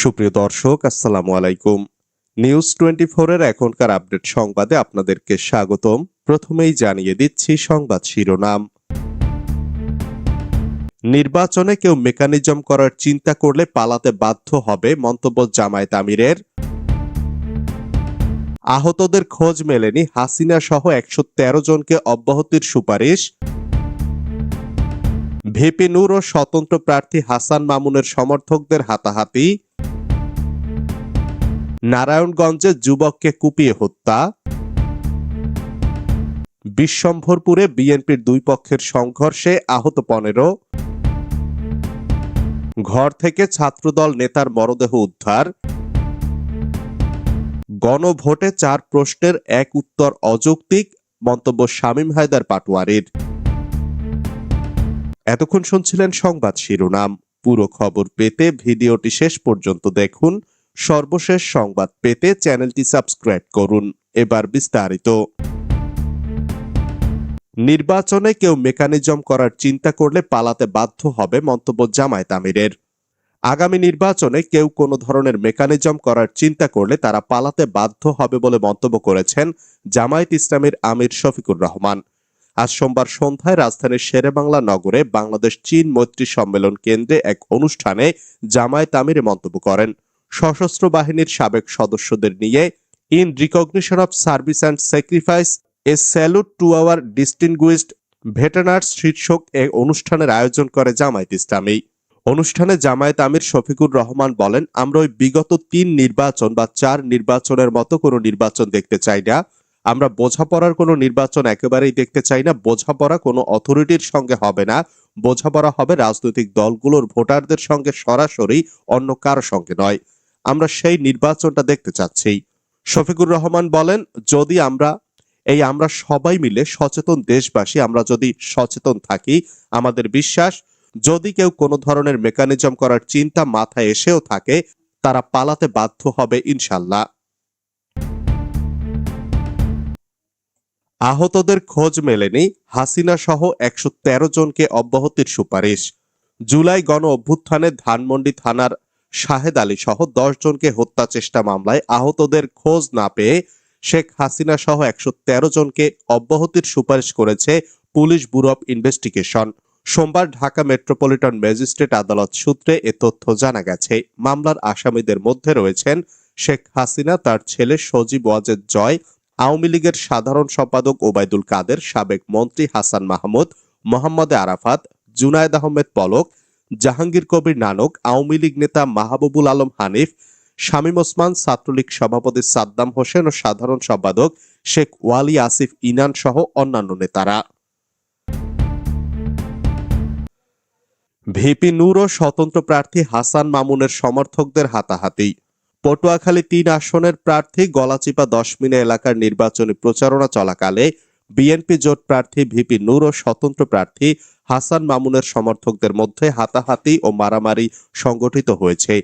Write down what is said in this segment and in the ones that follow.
সুপ্রিয় দর্শক, আসসালামু আলাইকুম। নিউজ টোয়েন্টি এর এখনকার আপডেট সংবাদে আপনাদেরকে স্বাগতম। প্রথমেই জানিয়ে দিচ্ছি সংবাদ শিরোনাম। নির্বাচনে কেউ মেকানিজম করার চিন্তা করলে পালাতে বাধ্য হবে মন্তব্য জামায়াত আমিরের। আহতদের খোঁজ মেলেনি হাসিনা সহ একশো তেরো জনকে অব্যাহতির সুপারিশ। ভিপি নূর ও স্বতন্ত্র প্রার্থী হাসান মামুনের সমর্থকদের হাতাহাতি। নারায়ণগঞ্জে যুবককে কুপিয়ে হত্যা। বিশ্বম্ভরপুরে বিএনপির দুই পক্ষের সংঘর্ষে আহত পনেরো। ঘর থেকে ছাত্রদল নেতার মরদেহ উদ্ধার। গণভোটে চার প্রশ্নের এক উত্তর অযৌক্তিক, মন্তব্য শামীম হায়দার পাটোয়ারির। এতক্ষণ শুনছিলেন সংবাদ শিরোনাম। পুরো খবর পেতে ভিডিওটি শেষ পর্যন্ত দেখুন। সর্বশেষ সংবাদ পেতে চ্যানেলটি সাবস্ক্রাইব করুন। এবার বিস্তারিত। নির্বাচনে কেউ মেকানিজম করার চিন্তা করলে পালাতে বাধ্য হবে মন্তব্য জামায়াত আমিরের। আগামী নির্বাচনে কেউ কোনো ধরনের মেকানিজম করার চিন্তা করলে তারা পালাতে বাধ্য হবে বলে মন্তব্য করেছেন জামায়াত ইসলামের আমির শফিকুর রহমান। আজ সোমবার সন্ধ্যায় রাজধানীর শেরেবাংলা নগরে বাংলাদেশ চীন মৈত্রী সম্মেলন কেন্দ্রে এক অনুষ্ঠানে জামায়াত আমির মন্তব্য করেন। সশস্ত্র বাহিনীর সাবেক সদস্যদের নিয়ে in recognition of service and sacrifice, a salute to our distinguished veterans শীর্ষক এক অনুষ্ঠানের আয়োজন করে জামায়াত ইসলামী। অনুষ্ঠানে জামায়াত আমির শফিকুর রহমান বলেন, আমরা ওই বিগত তিন নির্বাচন বা চার নির্বাচনের মতো কোনো নির্বাচন দেখতে চাই না। আমরা বোঝাপড়ার কোনো নির্বাচন একেবারেই দেখতে চাই না। বোঝাপড়া কোনো অথরিটির সঙ্গে হবে না। বোঝাপড়া হবে রাজনৈতিক দলগুলোর ভোটারদের সঙ্গে সরাসরি, অন্য কারও সঙ্গে নয়। আমরা সেই নির্বাচনটা দেখতে চাচ্ছি। শফিকুর রহমান বলেন, যদি আমরা, এই আমরা সবাই মিলে সচেতন দেশবাসী, আমরা যদি সচেতন থাকি, আমাদের বিশ্বাস, যদি কেউ কোনো ধরনের মেকানিজম করার চিন্তা মাথায় এসেও থাকে, তারা পালাতে বাধ্য হবে ইনশাল্লাহ। আহতদের খোঁজ মেলেনি, হাসিনা সহ একশো তেরো জনকে অব্যাহতির সুপারিশ। জুলাই গণ অভ্যুত্থানে ধানমন্ডি থানার শাহেদ আলী সহ দশ জনকে হত্যা চেষ্টা মামলায় আহতদের খোঁজ না পেয়ে শেখ হাসিনা সহ একশো তেরো জনকে অব্যাহতির সুপারিশ করেছে পুলিশ ব্যুরো অব ইনভেস্টিগেশন। সোমবার ঢাকা মেট্রোপলিটন ম্যাজিস্ট্রেট আদালত সূত্রে এ তথ্য জানা গেছে। মামলার আসামিদের মধ্যে রয়েছেন শেখ হাসিনা, তার ছেলে সজীব ওয়াজেদ জয়, আওয়ামী লীগের সাধারণ সম্পাদক ওবায়দুল কাদের, সাবেক মন্ত্রী হাসান মাহমুদ, মোহাম্মদ আরাফাত, জুনায়দ আহমেদ পলক জাহাঙ্গীর কবির নানক, আওয়ামী লীগ নেতা মাহবুবুল আলম হানিফ, শামীম ওসমান, ছাত্রলীগ সভাপতি সাদ্দাম হোসেন ও সাধারণ সম্পাদক শেখ ওয়ালি আসিফ ইনান সহ অন্যান্য নেতারা। ভিপি নূর ও স্বতন্ত্র প্রার্থী হাসান মামুনের সমর্থকদের হাতাহাতি। পটুয়াখালী তিন আসনের প্রার্থী গলাচিপা দশমিনা এলাকার নির্বাচনী প্রচারণা চলাকালে বিএনপি জোট প্রার্থী ভিপি নূর ও স্বতন্ত্র প্রার্থী হাসান মামুনের সমর্থকদের মধ্যে হাতাহাতি ও মারামারি সংগঠিত হয়েছে।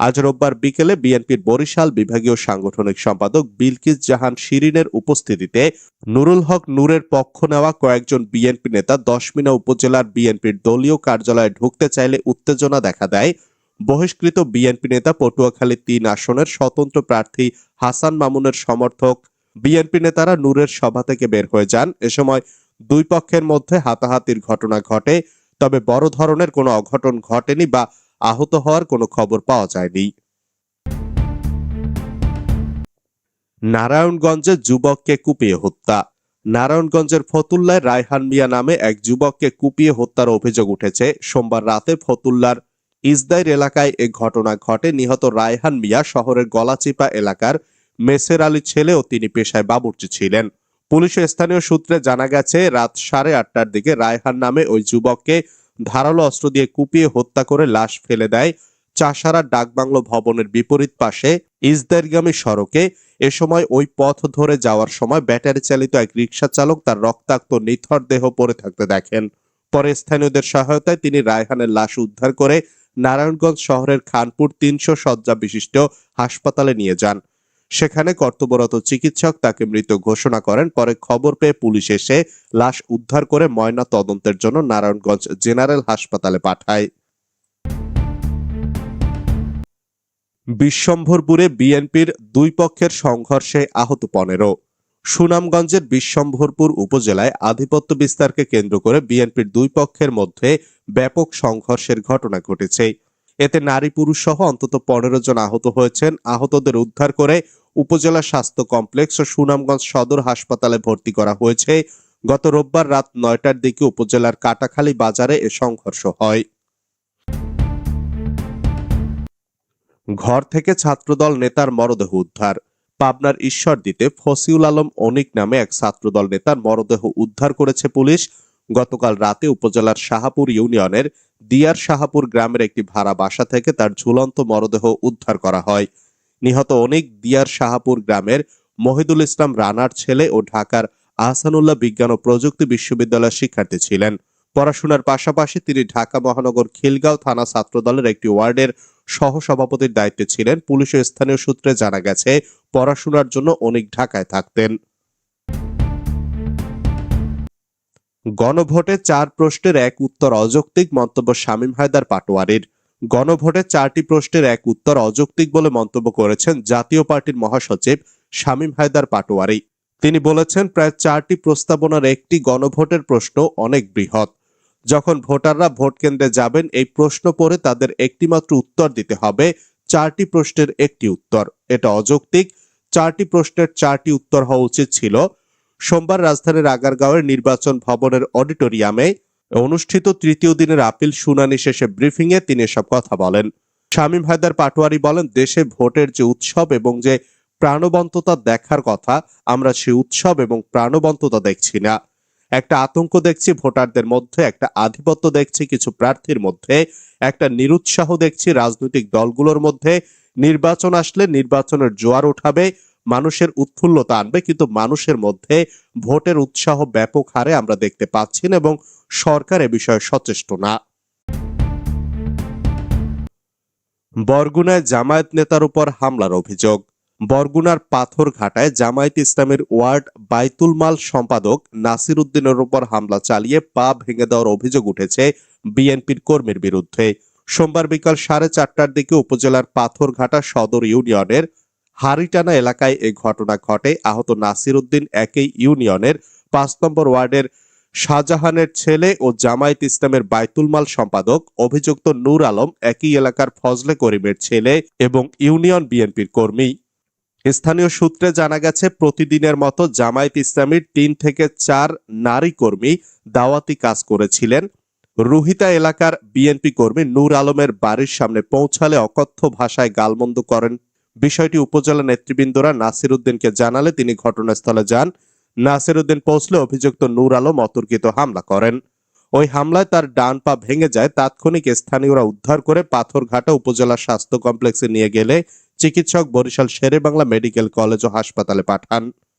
আজ রোববার বিকেলে বিএনপির বরিশাল বিভাগীয় সাংগঠনিক সম্পাদক বিলকিস জাহান শিরিনের উপস্থিতিতে নুরুল হক নূরের পক্ষ নেওয়া কয়েকজন বিএনপি নেতা দশমিনা উপজেলার বিএনপির দলীয় কার্যালয়ে ঢুকতে চাইলে উত্তেজনা দেখা দেয়। বহিষ্কৃত বিএনপি নেতা পটুয়াখালী তিন আসনের স্বতন্ত্র প্রার্থী হাসান মামুনের সমর্থক। বিএনপি নেতারা নূরের সভা থেকে বের হয়ে যান। এ সময় দুই পক্ষের মধ্যে হাতাহাতির ঘটনা ঘটে, তবে বড় ধরনের কোনো অঘটন ঘটেনি বা আহত হওয়ার কোনো খবর পাওয়া যায়নি। নারায়ণগঞ্জে যুবককে কুপিয়ে হত্যা। নারায়ণগঞ্জের ফতুল্লায় রায়হান মিয়া নামে এক যুবককে কুপিয়ে হত্যার অভিযোগ উঠেছে। সোমবার রাতে ফতুল্লার ইসদাইর এলাকায় এ ঘটনা ঘটে। নিহত রায়হান মিয়া শহরের গলাচিপা এলাকার মেসের আলী ছেলে ও তিনি পেশায় বাবুর্চি ছিলেন। পুলিশ স্থানীয় সূত্রে জানা গেছে, রাত সাড়ে আটটার দিকে রায়হান নামে ওই যুবককে ধারালো অস্ত্র দিয়ে কুপিয়ে হত্যা করে লাশ ফেলে দেয় চাষারা ডাকবাংলো ভবনের বিপরীত পাশে ইসদাইরগামী সড়কে। এ সময় ওই পথ ধরে যাওয়ার সময় ব্যাটারি চালিত এক রিক্সা চালক তার রক্তাক্ত নিথর দেহ পড়ে থাকতে দেখেন। পরে স্থানীয়দের সহায়তায় তিনি রায়হানের লাশ উদ্ধার করে নারায়ণগঞ্জ শহরের খানপুর তিনশো শয্যা বিশিষ্ট হাসপাতালে নিয়ে যান। সেখানে কর্তব্যরত চিকিৎসক তাকে মৃত ঘোষণা করেন। পরে খবর পেয়ে পুলিশ এসে লাশ উদ্ধার করে ময়না তদন্তের জন্য নারায়ণগঞ্জ জেনারেল হাসপাতালে পাঠায়। বিশ্বম্ভরপুরে বিএনপির দুই পক্ষের সংঘর্ষে আহত পনেরো। সুনামগঞ্জের বিশ্বম্ভরপুর উপজেলায় আধিপত্য বিস্তারকে কেন্দ্র করে বিএনপির দুই পক্ষের মধ্যে ব্যাপক সংঘর্ষের ঘটনা ঘটেছে। এতে নারী পুরুষ সহ অন্তত পনেরো জন আহত হয়েছেন। আহতদের উদ্ধার করে উপজেলা স্বাস্থ্য কমপ্লেক্স ও সুনামগঞ্জ সদর হাসপাতালে ভর্তি করা হয়েছে। গত রোববার রাত নয়টার দিকে উপজেলার কাটাখালী বাজারে এ সংঘর্ষ হয়। ঘর থেকে ছাত্রদল নেতার মরদেহ উদ্ধার। পাবনার ঈশ্বরদীতে ফসিউল আলম অনিক নামে এক ছাত্রদল নেতার মরদেহ উদ্ধার করেছে পুলিশ। গতকাল রাতে উপজেলার শাহাপুর ইউনিয়নের দিয়ার শাহাপুর গ্রামের একটি ভাড়া বাসা থেকে তার ঝুলন্ত মরদেহ উদ্ধার করা হয়। নিহত অনেক দিয়ার শাহাপুর গ্রামের মহিদুল ইসলাম রানার ছেলে ও ঢাকার আহসানুল্লাহ বিজ্ঞান ও প্রযুক্তি বিশ্ববিদ্যালয়ের শিক্ষার্থী ছিলেন। পড়াশোনার পাশাপাশি তিনি ঢাকা মহানগর খিলগাঁও থানা ছাত্রদলের একটি ওয়ার্ডের সহসভাপতির দায়িত্বে ছিলেন। পুলিশের স্থানীয় সূত্রে জানা গেছে, পড়াশোনার জন্য অনেক ঢাকায় থাকতেন। গণভোটে চার প্রশ্নের এক উত্তর অযৌক্তিক মন্তব্য শামীম হায়দার পাটোয়ারির। গণভোটে চারটি প্রশ্নের এক উত্তর অযৌক্তিক বলে মন্তব্য করেছেন জাতীয় পার্টির মহাসচিব শামীম হায়দার পাটোয়ারি। তিনি বলেছেন, প্রায় চারটি প্রস্তাবনার একটি গণভোটের প্রশ্ন অনেক বৃহৎ। যখন ভোটাররা ভোট কেন্দ্রে যাবেন, এই প্রশ্ন পড়ে তাদের একটিমাত্র উত্তর দিতে হবে, চারটি প্রশ্নের একটি উত্তর। এটা অযৌক্তিক। চারটি প্রশ্নের চারটি উত্তর হওয়া উচিত ছিল। সোমবার রাজধানীর আগারগাঁওয়ের নির্বাচন ভবনের অডিটোরিয়ামে অনুষ্ঠিত তৃতীয় দিনের আপিল শুনানি শেষে ব্রিফিংয়ে তিনি এসব কথা বলেন। শামীম হায়দার পাটোয়ারি বলেন, দেশে ভোটের যে উৎসব এবং যে প্রাণবন্ততা দেখার কথা, আমরা সে উৎসব এবং প্রাণবন্ততা দেখছি না। একটা আতঙ্ক দেখছি, ভোটারদের মধ্যে একটা আধিপত্য দেখছি, কিছু প্রার্থীর মধ্যে একটা নিরুৎসাহ দেখছি, রাজনৈতিক দলগুলোর মধ্যে নির্বাচন আসলে নির্বাচনের জোয়ার উঠাবে মানুষের উৎফুল্লতা আনবে, কিন্তু মানুষের মধ্যে ভোটের উৎসাহ ব্যাপক হারে আমরা দেখতে পাচ্ছি না এবং সরকার এ বিষয়ে সচেষ্ট না। বরগুনায় জামায়াত নেতার উপর হামলার অভিযোগ। বরগুনার পাথরঘাটায় জামায়াত ইসলামের ওয়ার্ড বাইতুল মাল সম্পাদক নাসির উদ্দিনের উপর হামলা চালিয়ে পা ভেঙে দেওয়ার অভিযোগ উঠেছে বিএনপির কর্মীর বিরুদ্ধে। সোমবার বিকাল সাড়ে চারটার দিকে উপজেলার পাথরঘাটা সদর ইউনিয়নের হারিটানা এলাকায় এই ঘটনা ঘটে। আহত নাসির উদ্দিন একই ইউনিয়নের পাঁচ নম্বর ওয়ার্ডের শাহজাহানের ছেলে ও জামায়াত ইসলামের বাইতুল মাল সম্পাদক অভিযুক্ত নূর আলম একই এলাকার ফজলে করিমের ছেলে এবং ইউনিয়ন বিএনপির কর্মী। স্থানীয় সূত্রে জানা গেছে, প্রতিদিনের মতো জামায়াত ইসলামীর তিন থেকে চার নারী কর্মী দাওয়াতি কাজ করেছিলেন। রুহিতা এলাকার বিএনপি কর্মী নূর আলমের বাড়ির সামনে পৌঁছালে অকথ্য ভাষায় গালমন্দ করেন বিষয়টি উপজেলা নেতৃবৃন্দরা নাসির উদ্দিনকে জানালে তিনি ঘটনাস্থলে যান। নাসির উদ্দিন পৌঁছলে অভিযুক্ত নূর আলম অতর্কিত হামলা করেন। ওই হামলায় তার ডান পা ভেঙে যায়। তাৎক্ষণিক স্থানীয়রা উদ্ধার করে পাথরঘাটা উপজেলা স্বাস্থ্য কমপ্লেক্সে নিয়ে গেলে চিকিৎসক বরিশাল শেরে বাংলা মেডিকেল কলেজ ও হাসপাতালে পাঠান।